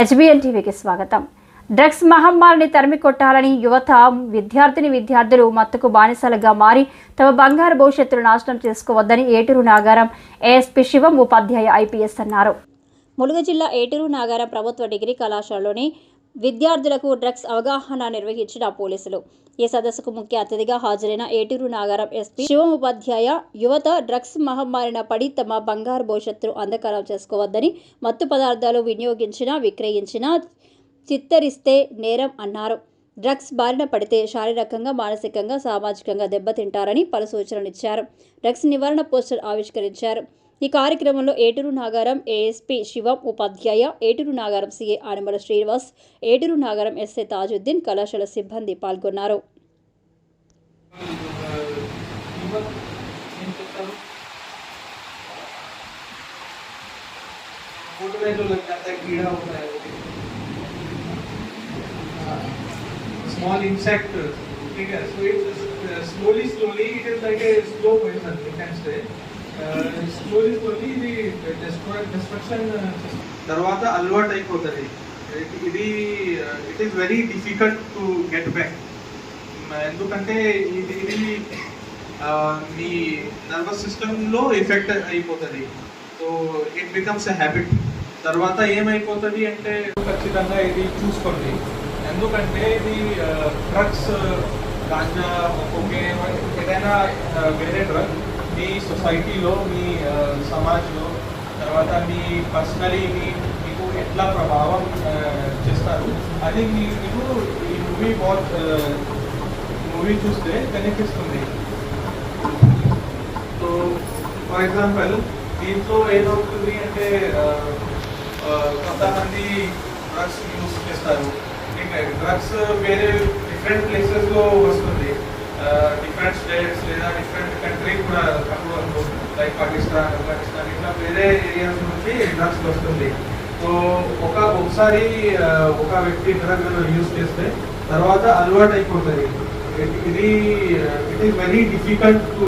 HBN టీవీకి స్వాగతం. Drugs మహమ్మారిని తరిమి కొట్టాలని యువత విద్యార్థిని విద్యార్థులు మత్తుకు బానిసలుగా మారి తమ బంగారు భవిష్యత్తును నాశనం చేసుకోవద్దని ఏటూరు నాగారం ఏఎస్పీ శివం ఉపాధ్యాయ ఐపీఎస్ అన్నారు. ములుగు జిల్లా ఏటూరు నాగారం ప్రభుత్వ డిగ్రీ కళాశాలలోని విద్యార్థులకు డ్రగ్స్ అవగాహన నిర్వహించిన పోలీసులు. ఈ సదస్సుకు ముఖ్య అతిథిగా హాజరైన ఏటూరు నాగారం ఎస్పీ శివం ఉపాధ్యాయ యువత డ్రగ్స్ మహమ్మారిన పడి తమ బంగారు భవిష్యత్తును అంధకారం చేసుకోవద్దని మత్తు పదార్థాలు వినియోగించినా విక్రయించినా చిత్తరిస్తే నేరం అన్నారు. డ్రగ్స్ బారిన పడితే శారీరకంగా మానసికంగా సామాజికంగా దెబ్బతింటారని పలు సూచనలు ఇచ్చారు. డ్రగ్స్ నివారణ పోస్టర్ ఆవిష్కరించారు. ఈ కార్యక్రమంలో ఏటూరు Nagaram ASP Shivam Upadhyay Eturu Nagaram CA Anamala Srinivas Eturu Nagaram SA Tajuddin కళాశాల సిబ్బంది పాల్గొన్నారు. Small insect. Okay so it's uh, slowly slowly it is like a slow poison you can say. తర్వాత అలవాటు అయిపోతుంది ఇది it is very difficult to get back ఎందుకంటే ఇది ఇది మీ నర్వస్ సిస్టంలో ఎఫెక్ట్ అయిపోతుంది. So it becomes a habit తర్వాత ఏమైపోతుంది అంటే ఖచ్చితంగా ఇది చూసుకోండి. ఎందుకంటే ఇది uh, డ్రగ్స్ uh, గాంజా ఒక్కొక్క ఏదైనా uh, వేరే డ్రగ్ మీ సొసైటీలో మీ సమాజ్లో తర్వాత మీ పర్సనలీ మీ మీకు ఎట్లా ప్రభావం చేస్తారు? అది మీకు ఈ మూవీ వాచ్ మూవీ చూస్తే కనిపిస్తుంది. సో ఫర్ ఎగ్జాంపుల్ దీంట్లో ఏదవుతుంది అంటే కొంతమంది డ్రగ్స్ యూస్ చేస్తారు. డ్రగ్స్ వేరే డిఫరెంట్ ప్లేసెస్లో వస్తుంది. డిఫరెంట్ స్టేట్స్ లేదా డిఫరెంట్ కంట్రీ కూడా లైక్ పాకిస్తాన్ ఆఫ్ఘనిస్తాన్ ఇట్లా వేరే ఏరియాస్ నుంచి డ్రగ్స్ వస్తుంది. సో ఒక ఒకసారి ఒక వ్యక్తి డ్రగ్ యూస్ చేస్తే తర్వాత అలవాటు అయిపోతుంది. ఇది it is very difficult to